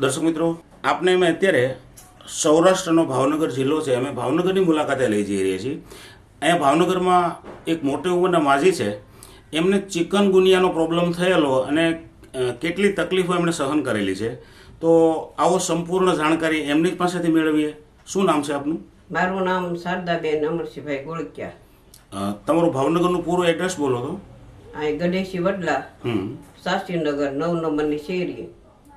દર્શક મિત્રો આપને અમે અત્યારે સૌરાષ્ટ્રનો ભાવનગર જિલ્લો છે અમે ભાવનગરની મુલાકાતે લઈ જઈ રહ્યા છીએ. અહીંયા ભાવનગરમાં એક મોટી ઉંમરના માજી છે એમને ચિકન ગુનિયાનો પ્રોબ્લેમ થયેલો અને કેટલી તકલીફો એમણે સહન કરેલી છે. તો આવો સંપૂર્ણ જાણકારી એમની જ પાસેથી મેળવીએ. શું નામ છે આપનું? મારું નામ શારદાબેન અમરસિંહભાઈ ગોળકિયા. તમારું ભાવનગરનું પૂરું એડ્રેસ બોલો તો. અહીં ગણેશી વડલા શાસ્ત્રીનગર નવ નંબરની શેરી.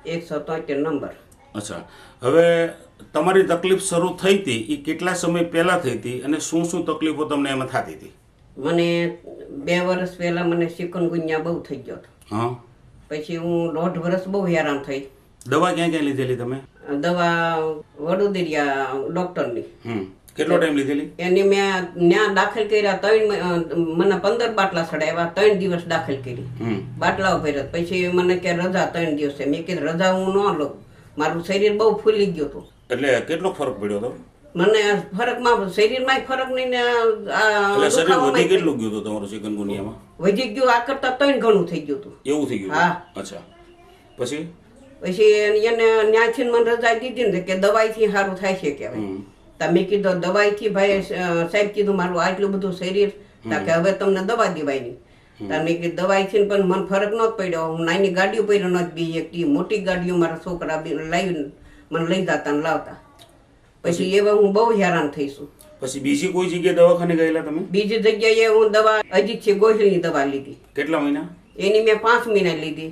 એકસો તોતેર નંબર. અચ્છા. હવે તમારી તકલીફ શરૂ થઈ હતી એ કેટલા સમય પહેલાં થઈ હતી અને શું શું તકલીફો તમને એમાં થતી હતી? મને બે વર્ષ પહેલા મને ચિકનગુનિયા બહુ થઈ ગયો હતો. હા. પછી હું દોઢ વર્ષ બહુ હેરાન થઈ. દવા ક્યાં ક્યાં લીધેલી તમે? દવા વડોદરિયા ડૉક્ટરની. હમ. કેટલો ટાઈમ લીધેલી? એની મેં ત્યાં દાખલ કર્યા ત્રણ મને પંદર બાટલા ચડાવ્યા ત્રણ દિવસ દાખલ કરી. બાટલાઓ ભર્યા. પછી મને કે રજા ત્રણ દિવસે. મેં કીધું રજા હું ન લઉં. મારું શરીર બહુ ફૂલી ગયું હતું. એટલે કેટલો ફરક પડ્યો હતો? મને ફરકમાં શરીરમાં ફરક નહીં ને આ શરીર વધી કેટલું ગયું હતું તમારું ચિકનગુનિયામાં વધી ગયું આ કરતા ત્રણ ઘણું થઈ ગયું હતું. એવું થઈ ગયું હા. અચ્છા. પછી? પછી એને ન્યાથી મને રજા દીધી ને કે દવાઈથી સારું થાય છે કહેવાય તમે કીધો દવાઈથી ભાઈ સાહેબ કીધું મારું આટલું બધું શરીર. કે હવે તમને દવા દેવાયની. તમે કે દવાઈથી પણ મને ફરક નહોતો પડ્યો. હું નાની ગાડીઓ પડ્યો નહોતી બી એકટી મોટી ગાડીઓ મારા છોકરા બી લાવીને મને લઈ જતા ને લાવતા. પછી એવા હું બહુ હેરાન થઈશું પછી બીજી કોઈ જગ્યાએ દવાખાને ગયેલા તમે? બીજી જગ્યાએ હું દવા અજીત છે ગોહિલની દવા લીધી. કેટલા મહિના? એની મેં પાંચ મહિના લીધી.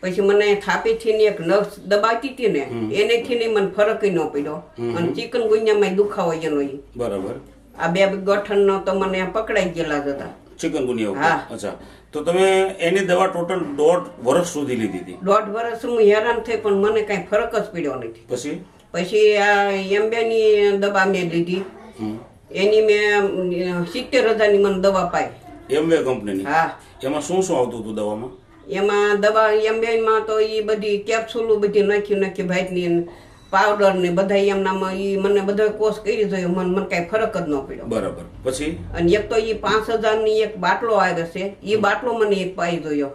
પછી મને થાપીથી ની એક નસ દબાતી હતી ને એનેથી ની મને ફરક ન પડ્યો. અને ચિકન ગુનિયામાં દુખાવો એનો. બરાબર. આ બે ગઠણનો તો મને પકડાઈ ગયેલા જ હતા. ચિકનગુનિયા હા. અચ્છા. તો તમે એની દવા ટોટલ દોઢ વર્ષ સુધી લીધી હતી? દોઢ વર્ષ હું હેરાન થઈ પણ મને કઈ ફરક જ પડ્યો નથી. પછી? પછી આ એમ્બેની દવા મેં લીધી. એની મેં સિત્તેર હજારની મને દવા પાઈ. એમવે કંપનીની? હા. એમાં શું શું આવતું હતું દવામાં? એમાં દવા એમ્બેનમાં તો એ બધી કેપ્સ્યુલો બધી નાખી નાખી ભાઈની પાવડર ને બધા એમનામાં એ મને બધો કોર્સ કરી જોયો. મને મને કાંઈ ફરક જ ન પડ્યો. બરાબર. પછી? અને એક તો એ પાંચ હજારની એક બાટલો આવે છે. એ બાટલો મને એક પાઈ જોયો.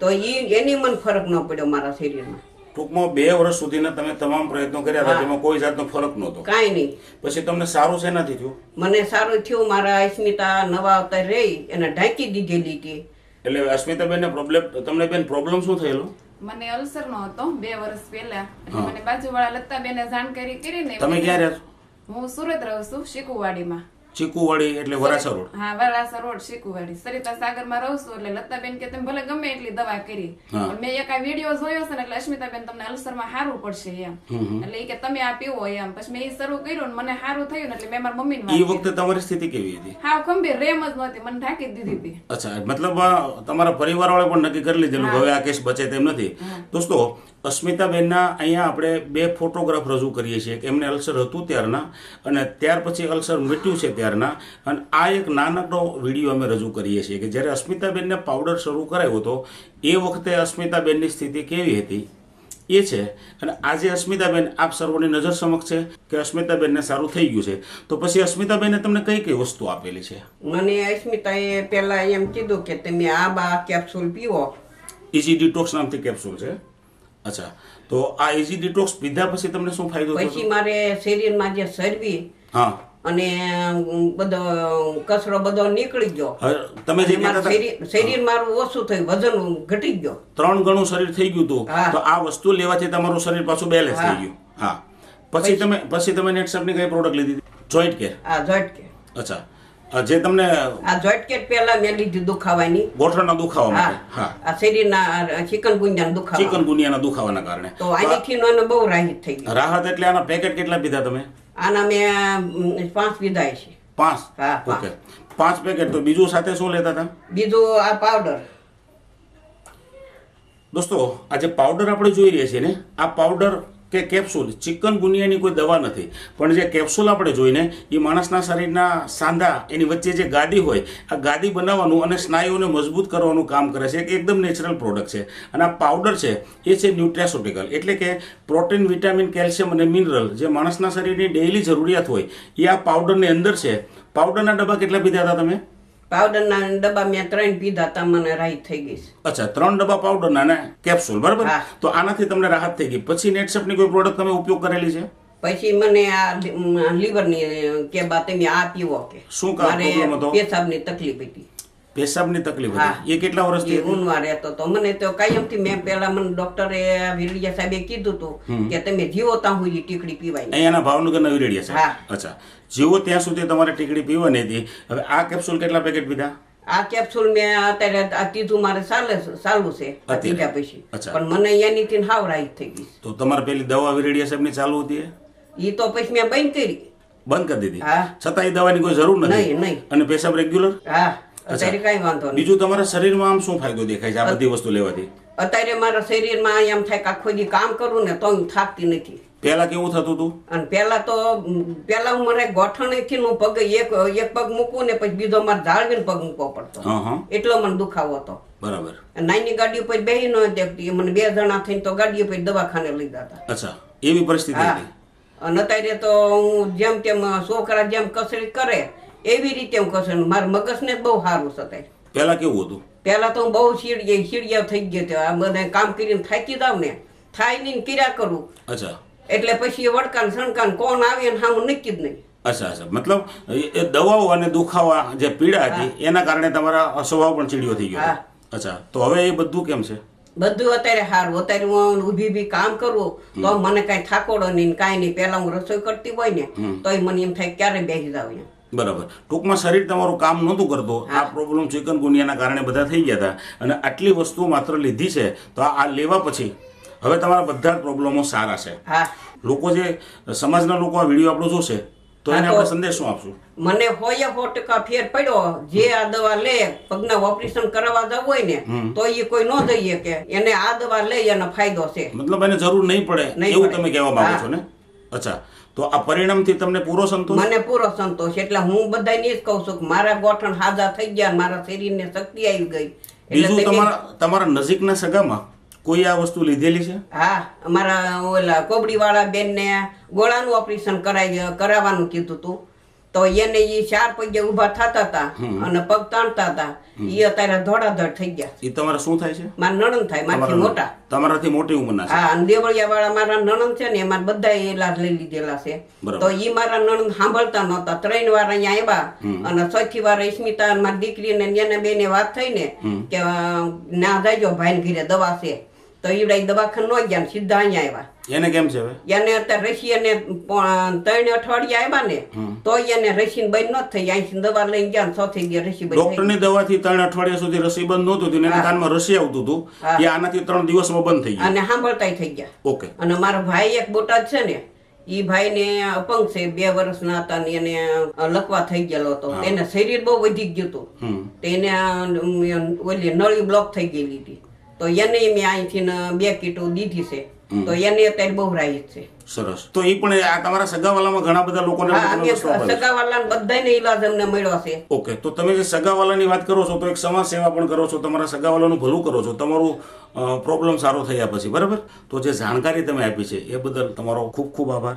તો એ એની મને ફરક ન પડ્યો મારા શરીરમાં. ટૂંકમાં બે વર્ષ સુધીના તમે તમામ પ્રયત્નો કર્યા હતા તેમાં કોઈ જાતનો ફરક નહોતો. કાંઈ નહીં. પછી તમને સારું છે નથી થયું? મને સારું થયું મારા અસ્મિતા નવા અવતાર રહી એને ઢાંકી દીધેલી હતી. એટલે અસ્મિતાબેન પ્રોબ્લેમ તમને બેન પ્રોબ્લેમ શું થયેલો? મને અલ્સર નો હતો બે વર્ષ પહેલા. એટલે મને બાજુવાળા લતાબેને જાણ કરી ને તમે ક્યાં રહ્યા હું સુરત રહું છું શીકુવાડીમાં ચીકુવાડી એટલે વરાસર રોડ. હા વરાસર રોડ ચીકુવાડી સરિતા સાગરમાં રહું છું એટલે લતાબેન કે તમે ભલે ગમે એટલી દવા કરી મેં એક આ વીડિયો જોયો છે ને એટલે અસ્મિતાબેન તમને અલ્સરમાં સારું પડશે એમ. એટલે કે તમે આ પીવો એમ. પછી મેં એ શરૂ કર્યું ને મને સારું થયું ને એટલે મેં મારા મમ્મીને એ વાત વખતે તમારી સ્થિતિ કેવી હતી? હા ગંભીર રેમ જ નહોતી મને ઢાંકી દીધી હતી. અચ્છા મતલબ તમારા પરિવાર વાળા પણ નક્કી કરી લીધેલું હવે આ કેસ બચે તેમ નથી. દોસ્તો અસ્મિતાબેનના અહીંયા આપણે બે ફોટોગ્રાફ રજૂ કરીએ છીએ. કે એમને અલ્સર હતું ત્યારના અને ત્યાર પછી અલ્સર મૃત્યુ છે ત્યારના. અને આ એક નાનકડો વીડિયો અમે રજૂ કરીએ છીએ કે જ્યારે અસ્મિતાબેનને પાવડર શરૂ કરાયો હતો એ વખતે અસ્મિતાબેનની સ્થિતિ કેવી હતી? એ છે. અને આજે અસ્મિતાબેન આપ સર્વોની નજર સમક્ષ છે કે અસ્મિતાબેનને સારું થઈ ગયું છે. તો પછી અસ્મિતાબેને તમને કઈ કઈ વસ્તુ આપેલી છે? મને અસ્મિતાએ પહેલા એમ કીધું કે તમે આ બા કેપ્સ્યુલ પીવો. ઇઝી ડિટોક્સ નામથી કેપ્સ્યુલ છે? અચ્છા. તો આ ઇઝી ડિટોક્સ પીધા પછી તમને શું ફાયદો થયો? પછી મારે શરીરમાં જે ચરબી હા. અને બધો કચરો બધો નીકળી ગયો. તમે જે શરીર મારું ઓછું થયું વજન ઘટી ગયો. ત્રણ ગણું શરીર થઈ ગયું હતું. હા. તો આ વસ્તુ લેવાથી તમારું શરીર પાછું બેલેન્સ થઈ ગયું. હા. પછી તમે પછી તમે નેટસેપની કઈ પ્રોડક્ટ લીધી જોઈન્ટ કેર આ કેર અચ્છા. જે તમને આ જોઈટકે પહેલા મેં લીધી દુખાવાની. ગોઠણના દુખાવા માટે હા. આ શરીરના ચિકન ગુંજાના દુખાવા. ચિકન ગુનિયાના દુખાવાના કારણે. તો આનીથી મને બહુ રાહત થઈ ગઈ. રાહત એટલે આના પેકેટ કેટલા પીધા તમે? આના મેં પાંચ પીધા છે. પાંચ? હા, પાંચ. ઓકે. પાંચ પેકેટ. તો બીજું સાથે શું લેતા હતા? બીજું આ પાવડર. દોસ્તો આ જે પાવડર આપણે જોઈ રહ્યા છીએ ને આ પાવડર કે કેપ્સ્યુલ ચિકન ગુનિયાની કોઈ દવા નથી. પણ જે કેપ્સ્યુલ આપણે જોઈને, એ માણસના શરીરના સાંધા, એની વચ્ચે જે ગાદી હોય, આ ગાદી બનાવવાનું અને સ્નાયુઓને મજબૂત કરવાનું કામ કરે છે, એક એકદમ નેચરલ પ્રોડક્ટ છે. અને આ પાવડર છે, એ છે ન્યુટ્રાસ્યુટિકલ એટલે કે પ્રોટીન વિટામિન કેલ્શિયમ અને મિનરલ જે માણસના શરીરની ડેઇલી જરૂરિયાત હોય, એ આ પાવડરની અંદર છે. પાવડરના ડબ્બા કેટલા પીધા હતા તમે? પાવડરના ડબ્બા મેં ત્રણ પીધા તા મને રાહત થઈ ગઈ છે. અચ્છા ત્રણ ડબ્બા પાવડરના ના કેપ્સ્યુલ બરાબર હા. તો આનાથી તમને રાહત થઈ ગઈ પછી નેટસેપની કોઈ પ્રોડક્ટ તમે ઉપયોગ કરેલી છે પછી મને આ લીવરની કે બા તમે આ પીવો કે શું કામ problem હતો? પેશાબની તકલીફ હતી પેશાબની તકલીફ. હતી. એ કેટલા વર્ષથી એ રહેતો તો મને તો કાયમથી મેં પેલા મને ડોક્ટરે વિરડિયા સાહેબે કીધું હતું કે તમે જીવો ત્યાં સુધી ટીકડી પીવાય. અહીંયાના ભાવનગરના વિરડિયા સાહેબ. અચ્છા. જીવો ત્યાં સુધી તમારે ટીકડી પીવાની હતી. હવે આ કેપ્સ્યુલ કેટલા પેકેટ પીધા? આ કેપ્સ્યુલ મેં અત્યારે આ તીધું મારે ચાલે ચાલુ છે. પીધા પછી. પણ મને એનીથી હાવ રાહત થઈ ગઈ તો તમારે પેલી દવા વિરેડિયા સાહેબની ચાલુ હતી એ? તો પછી મેં બંધ કરી. બંધ કરી દીધી. છતાં એ દવાની કોઈ જરૂર નથી? નહીં, નહીં. અને પેશાબ રેગ્યુલર? હા. અત્યારે કઈ વાંધો નહીં. બીજું તમારા શરીરમાં આમ શું ફાયદો દેખાય છે આ બધી વસ્તુ લેવાથી? અત્યારે મારા શરીરમાં એમ થાય કે આખો દી કામ કરું ને તો હું થાકતી નથી. પહેલા કેવું થતું હતું? અને પેલા તો પેલા હું મને ગોઠણથી હું પગ એક એક પગ મૂકું ને પછી બીજો મારે જાળવીને પગ મૂકવો પડતો. એટલો મને દુખાવો હતો. બરાબર. નાની ગાડી ઉપર બેહી ન દેખતી મને બે જણા થઈને તો ગાડી ઉપર દવાખાને લીધા હતા અચ્છા. એવી પરિસ્થિતિ હતી? અને અત્યારે તો હું જેમ તેમ છોકરા જેમ કસરત કરે એવી રીતે હું કસરત મારા મગજને બહુ સારું સતાય. પહેલા કેવું હતું? પેલા તો હું બહુ ચીડિયા શીડિયા થઈ ગયો આ બધા કામ કરીને થાકી જાવ ને થાય નહીં કર્યા કરું. અચ્છા. એટલે પછી એ વડકાન સણકાન કોણ આવે ને હા હું નક્કી જ નહીં. અચ્છા અચ્છા. મતલબ એ દવાઓ અને દુખાવા જે પીડા હતી એના કારણે તમારા સ્વભાવ પણ ચીડિયો થઈ ગયો અચ્છા. તો હવે એ બધું કેમ છે? બધું અત્યારે સારું. અત્યારે હું ઊભી ઊભી કામ કરું તો મને કાંઈ થાકોડો નહીં કાંઈ નહીં. પેલા હું રસોઈ કરતી હોય ને તો મને એમ થાય ક્યારે બેસી જાવ બરાબર. ટૂંકમાં શરીર તમારું કામ નહોતું કરતો. આ પ્રોબ્લેમ ચિકનગુનિયાના કારણે બધા થઈ ગયા હતા. અને આટલી વસ્તુ માત્ર લીધી છે તો આ લેવા પછી હવે તમારા બધા જ પ્રોબ્લેમો સારા છે. લોકો જે સમાજના લોકો આ વીડિયો આપણો જોશે તો એને આપણે સંદેશ શું આપશું? મને હોય સો ટકા ફેર પડ્યો જે આ દવા લે પગના ઓપરેશન કરાવવા જવું હોય ને તો એ કોઈ ન જઈએ કે એને આ દવા લઈ એનો ફાયદો છે. મતલબ એને જરૂર નહીં પડે એવું તમે કહેવા માંગો છો ને? અચ્છા. તો આ પરિણામથી તમને પૂરો સંતોષ? મને પૂરો સંતોષ એટલે હું બધાને જ કહું છું કે મારા ગોઠણ હાજા થઈ ગયા મારા શરીરને શક્તિ આવી ગઈ. બીજું તમારા તમારા નજીકના સગામાં કોઈ આ વસ્તુ લીધેલી છે? હા અમારા ઓલા કોબડી વાળા બેન ને ગોળાનું ઓપરેશન કરાવી કરાવવાનું કીધું હતું તો એને એ ચાર પગે ઊભા થતા હતા અને પગ તાણતા હતા એ અત્યારે ધોડાધડ થઈ ગયા. એ તમારે શું થાય છે? મારા નણંદ થાય મારાથી મોટા. તમારાથી મોટી ઉંમરના હા અને દેવળિયા વાળા મારા નણંદ છે ને એમાં બધા એ લાભ લઈ લીધેલા છે. તો એ મારા નણંદ સાંભળતા નહોતા. ત્રણ વાર અહીંયા આવ્યા અને ચોથી વાર ઈસ્મિતા મારી દીકરી ને એને બેને વાત થઈ ને કે ના જાયજો ભાઈ ઘરે દવા છે. તો ઈવડા દવાખાન નો ન ગયા સીધા અહીંયા આવ્યા. એને કેમ છે હવે? એને અત્યારે રસી એને ત્રણ અઠવાડિયા આવ્યા ને તો એને રસી બંધ ન થઈ અહીંથી દવા લઈને ગયા ને થઈ ગયા રસી બંધ ડોક્ટરની દવાથી ત્રણ અઠવાડિયા સુધી રસી બંધ નહોતું હતું એના કાનમાં રસી આવતું હતું. કે આનાથી ત્રણ દિવસમાં બંધ થઈ ગયું. અને સાંભળતા થઈ ગયા. ઓકે. અને મારો ભાઈ એક બોટાદ છે ને ઈ ભાઈને અપંગ છે. બે વર્ષના હતા ને એને લકવા થઈ ગયેલો હતો. એને શરીર બહુ વધી ગયું હતું. હમ. તો એને આ, ઉમ, ઓલી નળી બ્લોક થઈ ગયેલી હતી. તો એને મેં અહીંથી બે કીટો દીધી છે. તો એને અત્યારે બહુ રાહી છે. સરસ. તો એ પણ આ તમારા સગાવાલામાં ઘણા બધા લોકોને હા તમે અમે વસ્તુ આપેલી છે. સગાવાલા બધાને ઈલાજ અમને મળ્યો છે. ઓકે તો તમે જે સગાવાલાની વાત કરો છો તો એક સમાજ સેવા પણ કરો છો તમારા સગાવાલાનું ભલું કરો છો તમારું પ્રોબ્લેમ સારો થયા પછી બરાબર? તો જે જાણકારી તમે આપી છે એ બદલ તમારો ખૂબ ખૂબ આભાર.